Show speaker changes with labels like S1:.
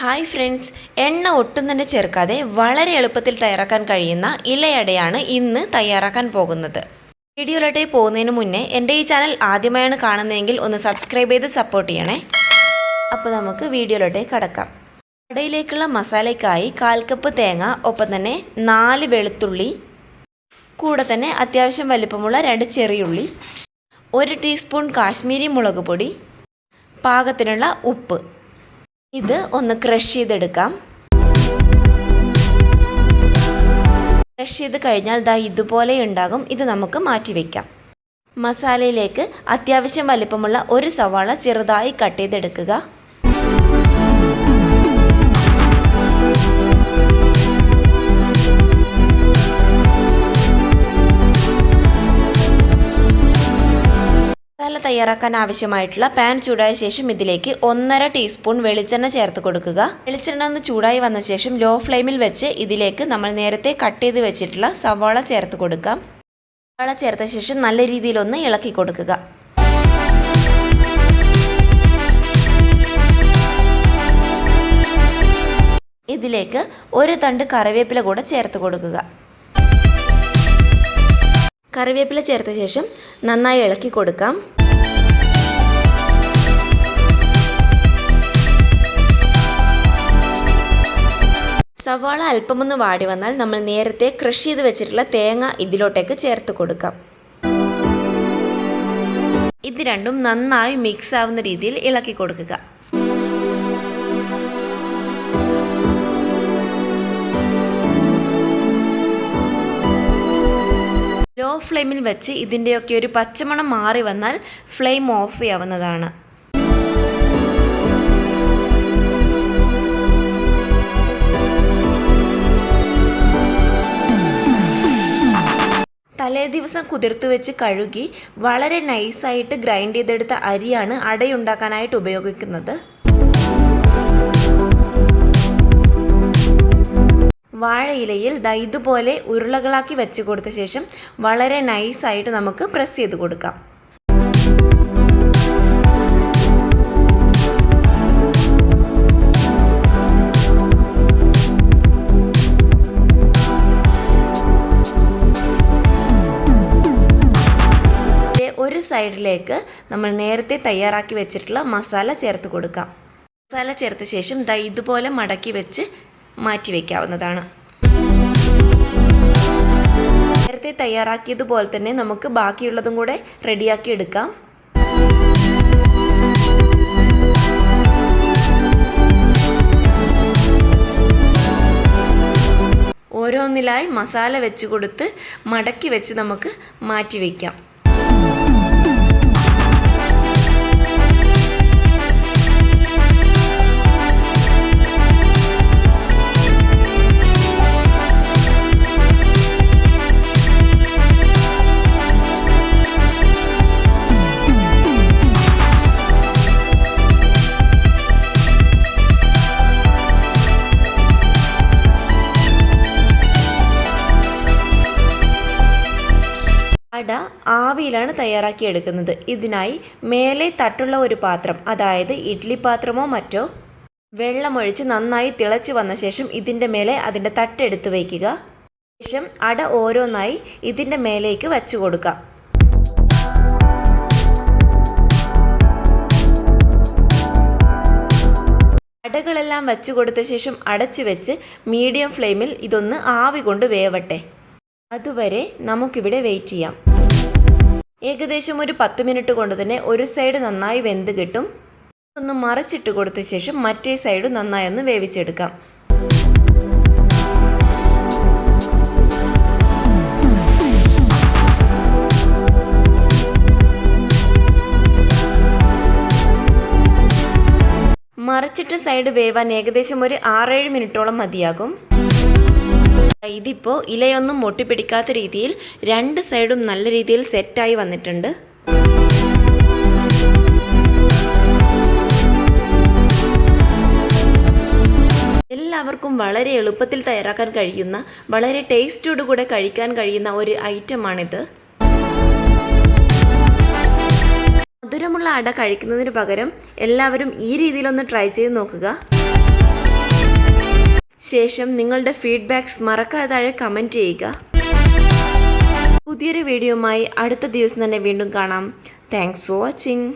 S1: Hi friends എണ്ണ ഒട്ടും തന്നെ ചേർക്കാതെ വളരെ എളുപ്പത്തിൽ തയ്യാറാക്കാൻ കഴിയുന്ന ഇലയടയാണ് ഇന്ന് തയ്യാറാക്കാൻ പോകുന്നത്. വീഡിയോയിലോട്ട് പോകുന്നതിന് മുന്നേ എന്റെ ഈ ചാനൽ ആദ്യമായാണ് കാണുന്നതെങ്കിൽ ഒന്ന് സബ്സ്ക്രൈബ് ചെയ്ത് സപ്പോർട്ട് ചെയ്യണേ. അപ്പോൾ നമുക്ക് വീഡിയോയിലോട്ടേ കടക്കാം. അടയിലേക്കുള്ള മസാലയ്ക്കായി കാൽ കപ്പ് തേങ്ങ ഒപ്പം തന്നെ നാല് വെളുത്തുള്ളി കൂടെ തന്നെ അത്യാവശ്യം വലിപ്പമുള്ള രണ്ട് ചെറിയുള്ളി ഒരു ടീസ്പൂൺ കാശ്മീരി മുളക് പൊടി പാകത്തിനുള്ള ഉപ്പ് ഇത് ഒന്ന് ക്രഷ് ചെയ്തെടുക്കാം. ക്രഷ് ചെയ്ത് കഴിഞ്ഞാൽ ദാ ഇതുപോലെ ഉണ്ടാകും. ഇത് നമുക്ക് മാറ്റി വയ്ക്കാം മസാലയിലേക്ക് അത്യാവശ്യം വലിപ്പമുള്ള ഒരു സവാള ചെറുതായി കട്ട് ചെയ്തെടുക്കുക. തയ്യാറാക്കാൻ ആവശ്യമായിട്ടുള്ള പാൻ ചൂടായ ശേഷം ഇതിലേക്ക് ഒന്നര ടീസ്പൂൺ വെളിച്ചെണ്ണ ചേർത്ത് കൊടുക്കുക. വെളിച്ചെണ്ണ ഒന്ന് ചൂടായി വന്ന ശേഷം ലോ ഫ്ലെയിമിൽ വെച്ച് ഇതിലേക്ക് നമ്മൾ നേരത്തെ കട്ട് ചെയ്ത് വെച്ചിട്ടുള്ള സവാള ചേർത്ത് കൊടുക്കാം. സവാള ചേർത്ത ശേഷം നല്ല രീതിയിലൊന്ന് ഇളക്കി കൊടുക്കുക. ഇതിലേക്ക് ഒരു തണ്ട് കറിവേപ്പില കൂടെ ചേർത്ത് കൊടുക്കുക. കറിവേപ്പില ചേർത്ത ശേഷം നന്നായി ഇളക്കി കൊടുക്കാം. സവാള അല്പമൊന്ന് വാടി വന്നാൽ നമ്മൾ നേരത്തെ ക്രഷ് ചെയ്ത് വെച്ചിട്ടുള്ള തേങ്ങ ഇതിലോട്ടേക്ക് ചേർത്ത് കൊടുക്കാം. ഇത് രണ്ടും നന്നായി മിക്സ് ആവുന്ന രീതിയിൽ ഇളക്കി കൊടുക്കുക. ലോ ഫ്ലെയിമിൽ വെച്ച് ഇതിന്റെയൊക്കെ ഒരു പച്ചമണം മാറി വന്നാൽ ഫ്ലെയിം ഓഫ് ചെയ്യാവുന്നതാണ്. തലേ ദിവസം കുതിർത്ത് വെച്ച് കഴുകി വളരെ നൈസായിട്ട് ഗ്രൈൻഡ് ചെയ്തെടുത്ത അരിയാണ് അടയുണ്ടാക്കാനായിട്ട് ഉപയോഗിക്കുന്നത്. വാഴയിലയിൽ ദാ ഇതുപോലെ ഉരുളകളാക്കി വെച്ച് കൊടുത്ത ശേഷം വളരെ നൈസായിട്ട് നമുക്ക് പ്രസ് ചെയ്ത് കൊടുക്കാം. ഒരു സൈഡിലേക്ക് നമ്മൾ നേരത്തെ തയ്യാറാക്കി വെച്ചിട്ടുള്ള മസാല ചേർത്ത് കൊടുക്കാം. മസാല ചേർത്ത ശേഷം ദാ ഇതുപോലെ മടക്കി വെച്ച് മാറ്റി വയ്ക്കാവുന്നതാണ് നേരത്തെ തയ്യാറാക്കിയതുപോലെ തന്നെ നമുക്ക് ബാക്കിയുള്ളതും കൂടെ റെഡിയാക്കി എടുക്കാം. ഓരോന്നിലായി മസാല വെച്ച് കൊടുത്ത് മടക്കി വെച്ച് നമുക്ക് മാറ്റി വയ്ക്കാം അട ആവിയിലാണ് തയ്യാറാക്കി എടുക്കുന്നത് ഇതിനായി മേലെ തട്ടുള്ള ഒരു പാത്രം അതായത് ഇഡ്ഡലി പാത്രമോ മറ്റോ വെള്ളമൊഴിച്ച് നന്നായി തിളച്ചു വന്ന ശേഷം ഇതിന്റെ മേലെ അതിന്റെ തട്ടെടുത്ത് വയ്ക്കുക. ശേഷം അട ഓരോന്നായി ഇതിന്റെ മേലേക്ക് വച്ചു കൊടുക്കാം. അടകളെല്ലാം വച്ചു കൊടുത്ത ശേഷം അടച്ചു വെച്ച് മീഡിയം ഫ്ലെയിമിൽ ഇതൊന്ന് ആവി കൊണ്ട് വേവട്ടെ. അതുവരെ നമുക്കിവിടെ വെയിറ്റ് ചെയ്യാം. ഏകദേശം ഒരു പത്ത് മിനിറ്റ് കൊണ്ട് തന്നെ ഒരു സൈഡ് നന്നായി വെന്ത് കിട്ടും. ഒന്ന് മറിച്ചിട്ട് കൊടുത്ത ശേഷം മറ്റേ സൈഡ് നന്നായി ഒന്ന് വേവിച്ചെടുക്കാം. മറിച്ചിട്ട് സൈഡ് വേവാൻ ഏകദേശം ഒരു ആറേഴ് മിനിറ്റോളം മതിയാകും. ഇതിപ്പോൾ ഇലയൊന്നും മൊട്ടിപ്പിടിക്കാത്ത രീതിയിൽ രണ്ട് സൈഡും നല്ല രീതിയിൽ സെറ്റായി വന്നിട്ടുണ്ട്. എല്ലാവർക്കും വളരെ എളുപ്പത്തിൽ തയ്യാറാക്കാൻ കഴിയുന്ന വളരെ ടേസ്റ്റോടു കൂടെ കഴിക്കാൻ കഴിയുന്ന ഒരു ഐറ്റമാണിത്. മധുരമുള്ള അട കഴിക്കുന്നതിന് പകരം എല്ലാവരും ഈ രീതിയിലൊന്ന് ട്രൈ ചെയ്ത് നോക്കുക. ശേഷം നിങ്ങളുടെ ഫീഡ്ബാക്ക്സ് മറക്കാതെ താഴെ കമന്റ് ചെയ്യുക. പുതിയൊരു വീഡിയോയുമായി അടുത്ത ദിവസം തന്നെ വീണ്ടും കാണാം. Thanks for watching